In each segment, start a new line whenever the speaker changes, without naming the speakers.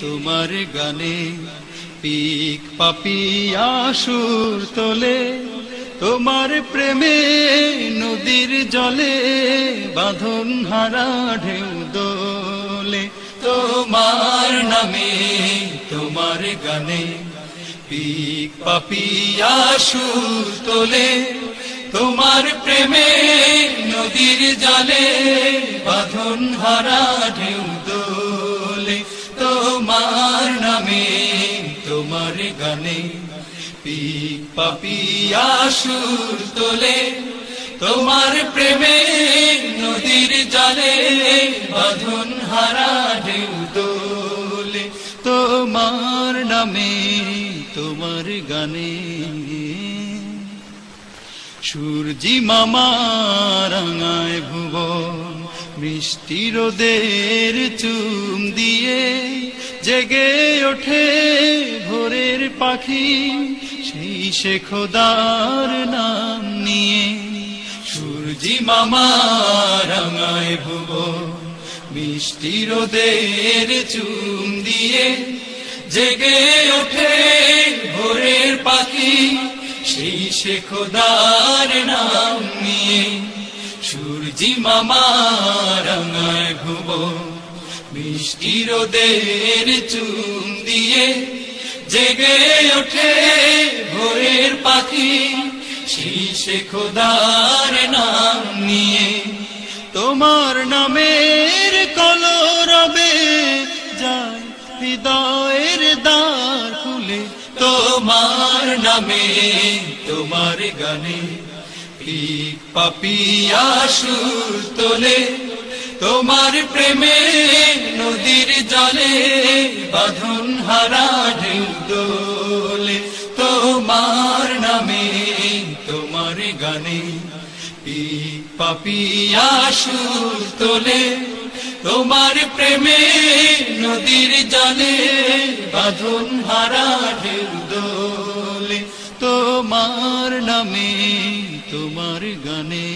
তোমার গানে পিক পাপিয়া সুর তোলে, তোমার প্রেমে নদীর জলে বাঁধন হারা ঢেউ দোলে। তোমার নামে, তোমার গানে পিক পাপিয়া সুর তোলে, তোমার প্রেমে নদীর জলে বাঁধন হারা ঢেউ তোমার গানে পিক পাপিয়া সুর তোলে, তোমার প্রেমে নদীর জলে, বাঁধন হারা ঢেউ দোলে তোমার নামে, তোমার গানে। সূর্যি মামা রাঙায় ভুবন, মিষ্টি রোদের চুম দিয়ে জেগে ওঠে ভোরের পাখি, সেই সে খোদার নাম নিয়ে। সূর্যি মামা রাঙায় ভুব, মিষ্টি রোদের চুম দিয়ে। জেগে ওঠে ভোরের পাখি, সেই সে খোদার নাম নিয়ে। সূর্যি মামা রাঙায় ভুব মিষ্টি রোদের চুম দিয়ে জেগে ওঠে ভোরের পাখি। সে খোদার নাম নিয়ে তোমার নামের কলরবে যায় হৃদয়ের দ্বার খুলে তোমার নামে, তোমার গানে পাপিয়া সুর তোলে তোমার প্রেমে বাঁধন হারা দোলে, তোমার নামে তোমার গানে পিক পাপিয়া সুর তোলে, তোমার প্রেমে নদীর জলে, বাঁধন হারা দোলে, তোমার নামে তোমার গানে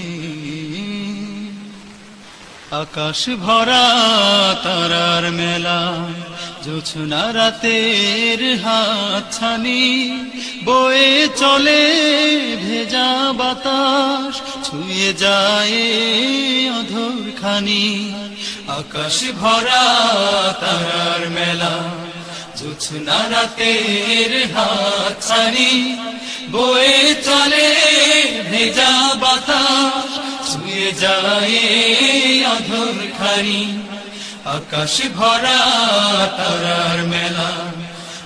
আকাশ ভরা জোছনা রাতের হাত ছানি বয়ে চলে ভেজা বাতাস, ছুঁয়ে যায় অধর খানি আকাশ ভরা তারার মেলা, জোছনা রাতের হাত ছানি বয়ে চলে ভেজা বাতাস, ছুঁয়ে যায় অধর খানি আকাশ ভরা তারার মেলা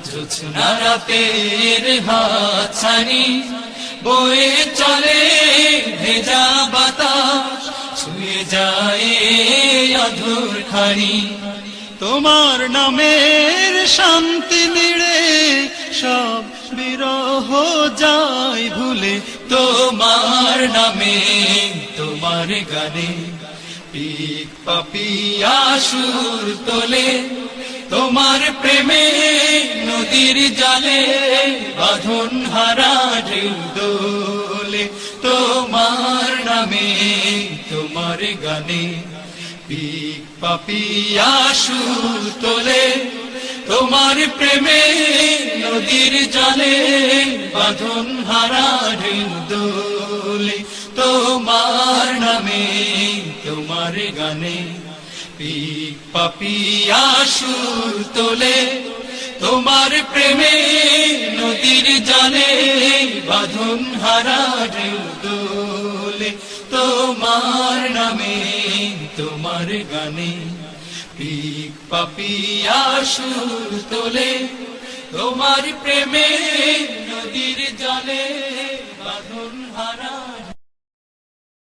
জোছনা রাতের হাতছানি, বয়ে চলে ভেজা বাতাস, ছুঁয়ে যায় অধর খানি। তোমার নামের শান্তি নিড়ে সব বিরহ যায় ভুলে, তোমার নামে, তোমার গানে। পিক পাপিয়া সুর তোলে, তোমার প্রেমে নদীর জালে, বাঁধন হারা দোলে, তোমার নামে, তোমার গানে। পিক পাপিয়া সুর তোলে তোমার প্রেমে নদীর জলে বাঁধন হারা দোলে, তোমার নামে, তোমার গানে পাপিয়া সুর তোলে। তোমার প্রেমে নদীর জলে বাঁধন হারা দোলে, তোমার নামে, তোমার গানে পিক পাপিয়া সুর তোলে তোমার প্রেমে নদীর জলে।